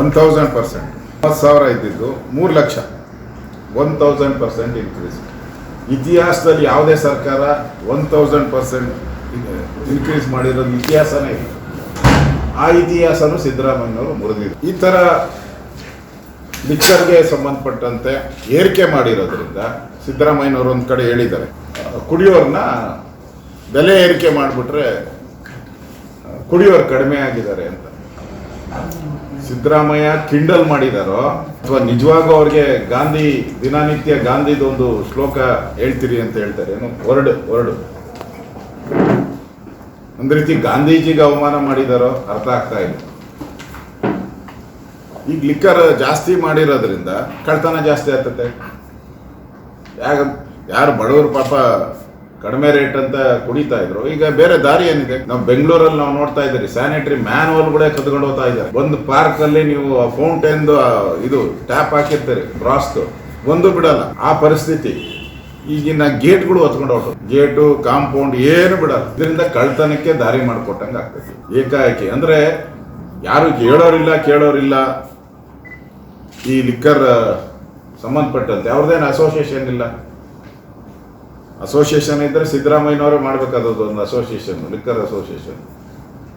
One thousand percent ಹತ್ತು ಸಾವಿರ ಇದ್ದಿದ್ದು ಮೂರು lakh. One thousand percent increase ಇತಿಹಾಸದಲ್ಲಿ ಯಾವುದೇ ಸರ್ಕಾರ ಒನ್ ತೌಸಂಡ್ ಪರ್ಸೆಂಟ್ ಇನ್ಕ್ರೀಸ್ ಮಾಡಿರೋದು ಇತಿಹಾಸನೇ ಇಲ್ಲ. ಆ ಇತಿಹಾಸನೂ ಸಿದ್ದರಾಮಯ್ಯವರು ಮುರಿದಿದ್ರು ಈ ಥರ ಮಿಕ್ಸರ್ಗೆ ಸಂಬಂಧಪಟ್ಟಂತೆ ಏರಿಕೆ ಮಾಡಿರೋದ್ರಿಂದ ಸಿದ್ದರಾಮಯ್ಯನವರು ಒಂದು ಕಡೆ ಹೇಳಿದ್ದಾರೆ. ಕುಡಿಯೋರ್ನ ಬೆಲೆ ಏರಿಕೆ ಮಾಡಿಬಿಟ್ರೆ ಕುಡಿಯೋರು ಕಡಿಮೆ ಆಗಿದ್ದಾರೆ ಅಂತ. ಸಿದ್ದರಾಮಯ್ಯ ಕಿಂಡಲ್ ಮಾಡಿದಾರೋ? ಅಥವಾ ನಿಜವಾಗೂ ಅವ್ರಿಗೆ ಗಾಂಧಿ ದಿನನಿತ್ಯ ಗಾಂಧಿದೊಂದು ಶ್ಲೋಕ ಹೇಳ್ತೀರಿ ಅಂತ ಹೇಳ್ತಾರೆ. ಏನು? Word word. ಒಂದ್ ರೀತಿ ಗಾಂಧೀಜಿಗೆ ಅವಮಾನ ಮಾಡಿದಾರೋ ಅರ್ಥ ಆಗ್ತಾ ಇಲ್ಲ. ಈಗ ಲಿಕ್ಕರ್ ಜಾಸ್ತಿ ಮಾಡಿರೋದ್ರಿಂದ ಕಳ್ತನ ಜಾಸ್ತಿ ಆಗ್ತತೆ. ಯಾಕ ಯಾರು ಬಡವರು ಪಾಪ ಕಡಿಮೆ ರೇಟ್ ಅಂತ ಕುಡಿತಾ ಇದ್ರು. ಈಗ ಬೇರೆ ದಾರಿ ಏನಿದೆ? ನಾವು ಬೆಂಗಳೂರಲ್ಲಿ ನಾವು ನೋಡ್ತಾ ಇದ್ದೀರಿ. ಸ್ಯಾನಿಟರಿ ಮ್ಯಾನ್ವಲ್ ಕೂಡ ಕದ್ಕೊಂಡು ಹೋಗ್ತಾ ಇದ್ದಾರೆ. ಒಂದು ಪಾರ್ಕ್ ಅಲ್ಲಿ ನೀವು ಫೌಂಟೇನ್ ಇದು ಟ್ಯಾಪ್ ಹಾಕಿರ್ತೀರಿ ಬ್ರಾಸ್ದು ಒಂದು ಬಿಡಲ್ಲ. ಆ ಪರಿಸ್ಥಿತಿ. ಈಗಿನ ಗೇಟ್ಗಳು ಹೊತ್ಕೊಂಡು ಹೊಟ್ಟು ಗೇಟು ಕಾಂಪೌಂಡ್ ಏನು ಬಿಡಲ್ಲ. ಇದರಿಂದ ಕಳ್ತನಕ್ಕೆ ದಾರಿ ಮಾಡಿಕೊಟ್ಟಂಗೆ ಆಗ್ತದೆ. ಏಕಾಏಕಿ. ಅಂದ್ರೆ ಯಾರು ಕೇಳೋರಿಲ್ಲ ಕೇಳೋರಿಲ್ಲ. ಈ ಲಿಕ್ಕರ್ ಸಂಬಂಧಪಟ್ಟಂತೆ. ಅವ್ರದ್ದೇನು ಅಸೋಸಿಯೇಷನ್ ಇಲ್ಲ. ಅಸೋಸಿಯೇಷನ್ ಇದ್ರೆ ಸಿದ್ದರಾಮಯ್ಯನವರೇ ಮಾಡಬೇಕಾದದ್ದು ಒಂದು ಅಸೋಸಿಯೇಷನ್ ಲಿಕ್ಕರ್ ಅಸೋಸಿಯೇಷನ್